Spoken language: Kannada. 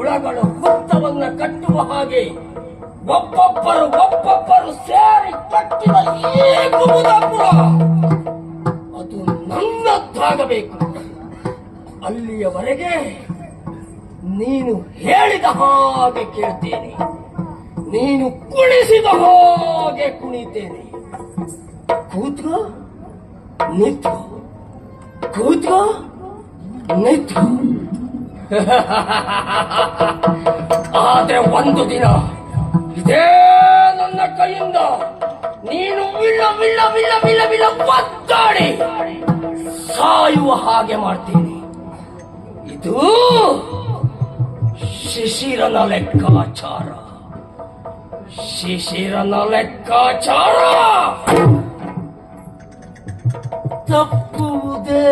ಹುಳಗಳು ಹುತ್ತವನ್ನ ಕಟ್ಟುವ ಹಾಗೆ ಒಬ್ಬೊಬ್ಬರು ಒಬ್ಬೊಬ್ಬರು ಸೇರಿ ಕಟ್ಟಿದ ಈ ಕುಮುದಾಪುರ ಅದು ನನ್ನದ್ದಾಗಬೇಕು. ಅಲ್ಲಿಯವರೆಗೆ ನೀನು ಹೇಳಿದ ಹಾಗೆ ಕೇಳ್ತೇನೆ. ನೀನು ಕುಣಿಸಿದ ಹಾಗೆ ಕುಣಿತೇನೆ. ಕೂತ್ಕೋ, ನಿಂತ್ಕೋ. ಕೂತ್ಕೋ, ನಿಂತ್ಕೋ. ಆದ್ರೆ ಒಂದು ದಿನ ಇದೇ ನನ್ನ ಕೈಯಿಂದ ನೀನು ವಿಲ್ಲ ವಿಲ್ಲ ವಿಲ್ಲ ಸಾಯುವ ಹಾಗೆ ಮಾಡ್ತೀನಿ. ಇದು ಶಿಶಿರನ ಲೆಕ್ಕಾಚಾರ. ಶಿಶಿರನ ಲೆಕ್ಕಾಚಾರ. ತಪ್ಪುವುದೇ